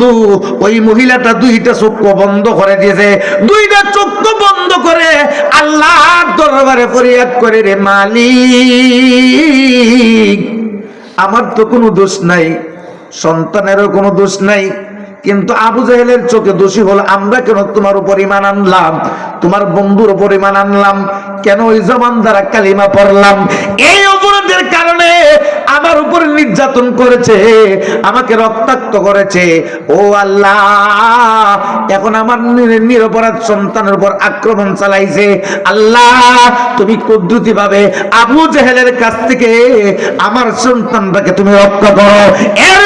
বন্ধু, ওই মহিলাটা দুইটা চক্ষু বন্ধ করে দিয়েছে। দুইটা চক্ষু বন্ধ করে আল্লাহ দরবারে ফরিয়াদ করে, রে মালিক, আমার তো কোনো দোষ নাই, সন্তানেরও কোনো দোষ নাই কিন্তু আবু জাহেলের চোখে দোষী হলো, আমরা কেন তোমার উপর ইমান আনলাম? তোমার বন্ধুর উপর ইমান আনলাম? কেন ওই জমান দ্বারা কালিমা পড়লাম? এই অপরাধের কারণে আমার উপর নির্যাতন করেছে, আমাকে রক্তাক্ত করেছে। ও আল্লাহ, এখন আমার নিরপরাধ সন্তানের উপর আক্রমণ চালাইছে। আল্লাহ, তুমি কুদ্রুতি ভাবে আবু জাহেলের কাছ থেকে আমার সন্তানটাকে তুমি রক্ষা করো। এর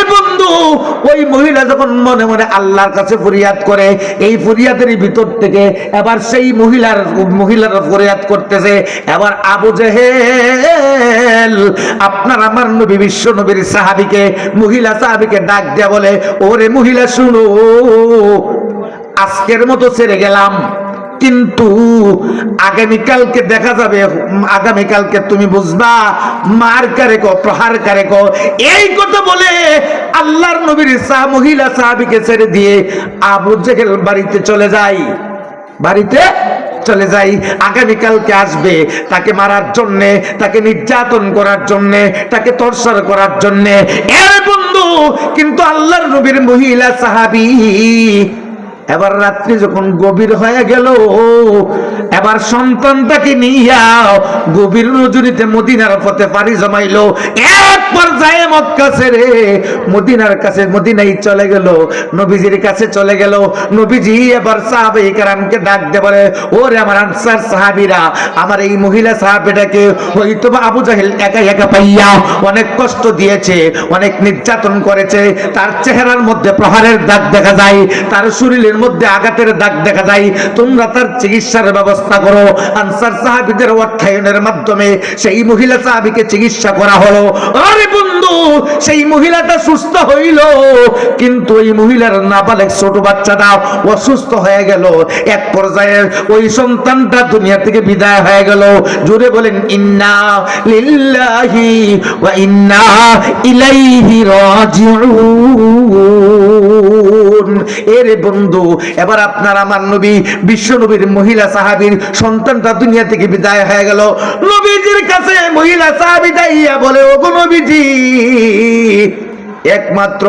ওই মহিলা যখন মনে মনে আল্লাহর কাছে ফরিয়াদ করে, এই ফরিয়াদের ভিতর থেকে এবার সেই মহিলার মহিলার ফরিয়াদ করতেছে। এবার আবু জেহেল, আপনার আমার নবী, বিশ্ব নবীর সাহাবিকে, মহিলা সাহাবিকে ডাক দেয়া বলে, ওরে মহিলা, শুনো, আজকের মতো ছেড়ে গেলাম। কিন্তু আগামীকালকে দেখা যাবে, আগামীকালকে তুমি বুঝবা, মার কারে কো, প্রহার কারে কো। এই কথা বলে আল্লাহর নবীর সাহ, মহিলা সাহাবিকে ছেড়ে দিয়ে আবু জেহেল বাড়িতে চলে যাই বাড়িতে চলে যাই আগামীকালকে আসবে তাকে মারার জন্যে, তাকে নির্যাতন করার জন্যে, তাকে তর্সর করার জন্যে। এর বন্ধু কিন্তু আল্লাহর নবীর মহিলা সাহাবি। এবার রাত্রি যখন গভীর হয়ে গেল এবার সন্তানটাকে নিয়া গভীর নজরিতে মদিনার পথে পাড়ি জমাইলো। এক পর্যায়ে মক্কা ছেড়ে মদিনার কাছে মদিনাই চলে গেল, নবীজির কাছে চলে গেল। নবীজি এবার সাহাবে কারামকে ডাক দে বলে, ওরে আমার আনসার সাহাবিরা, আমার এই মহিলা সাহাবিটাকে হয়তো বা আবু জাহিল একা একা পাইয়া অনেক কষ্ট দিয়েছে, অনেক নির্যাতন করেছে। তার চেহারার মধ্যে প্রহারের দাগ দেখা যায়, তার শরীরের মধ্যে আঘাতের দাগ দেখা যায়। তোমরা তার চিকিৎসার ব্যবস্থা করো। আনসার সাহাবিদের অর্থায়নের মাধ্যমে সেই মহিলা সাহাবিকে চিকিৎসা করা হলো। আরে বন্ধু, সেই মহিলাটা সুস্থ হইল, কিন্তু ওই মহিলার নাবালেক ছোট বাচ্চাটা অসুস্থ হয়ে গেল। এক পর্যায়ে ওই সন্তানটা দুনিয়া থেকে বিদায় হয়ে গেল। জোরে বলেন, ইন্না লিল্লাহি ওয়া ইন্না ইলাইহি রাজিউন। এরে বন্ধু, এবার আপনার আমার নবী, বিশ্ব নবীর মহিলা সাহাবীর সন্তানটা দুনিয়া থেকে বিদায় হয়ে গেল। নবীজির কাছে মহিলা সাহাবি যাইয়া বলে, ওগো নবীজি একমাত্র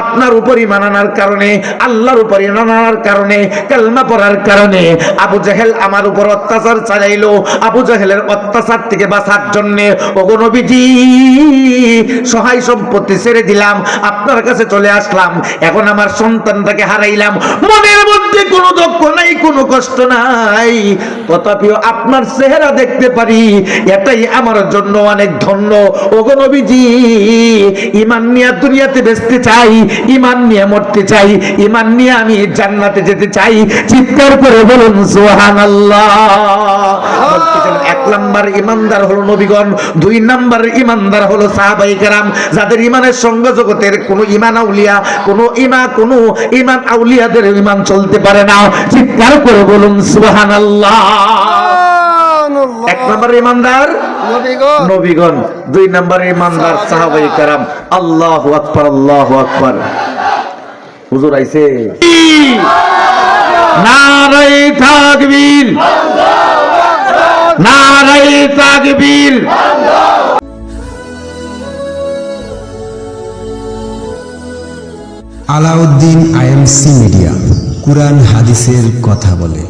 আপনার উপরই মানানোর কারণে, আল্লাহর উপরই মানানোর কারণে, কালমা পড়ার কারণে। আবু জাহেল আমার উপর অত্যাচার চালাইলো। আবু জাহেলের অত্যাচার থেকে বাঁচার জন্য, ওগো নবীজি, সহায় সম্পত্তি ছেড়ে দিলাম, আপনার কাছে চলে আসলাম, এখন আমার সন্তানটাকে হারাইলাম। মনের মধ্যে কোনো দুঃখ নাই, কোনো কষ্ট নাই। তথাপিও আপনার চেহারা দেখতে পারি, এটাই আমার জন্য অনেক ধন্য। ওগো নবীজি, ইমান নিয়ে দুনিয়াতে বেচতে চাই ইমান নিয়ে মরতে চাই ইমান নিয়ে আমি জান্নাতে যেতে চাই চিৎকার করে বলুন বলতেছেন, এক নাম্বার ইমানদার হলো নবীগণ দুই নাম্বার ইমানদার হলো সাহাবাই কেরাম যাদের ইমানের সঙ্গ জগতের কোনো ইমান আউলিয়া কোনো ইমা কোনো ইমান আউলিয়াদের ইমান চলতে পারে না। চিৎকার করে বলুন সুবহানাল্লাহ। এক নম্বর ইমানদার নবীগণ। দুই নম্বর ইমানদার সাহাবাই কারাম। আল্লাহ আকবার আল্লাহ আকবার। হুজুর আইছে। নারাই তাকবীর। নারাই তাকবীর। আলাউদ্দিন আইএমসি মিডিয়া কুরআন হাদিসের কথা বলে।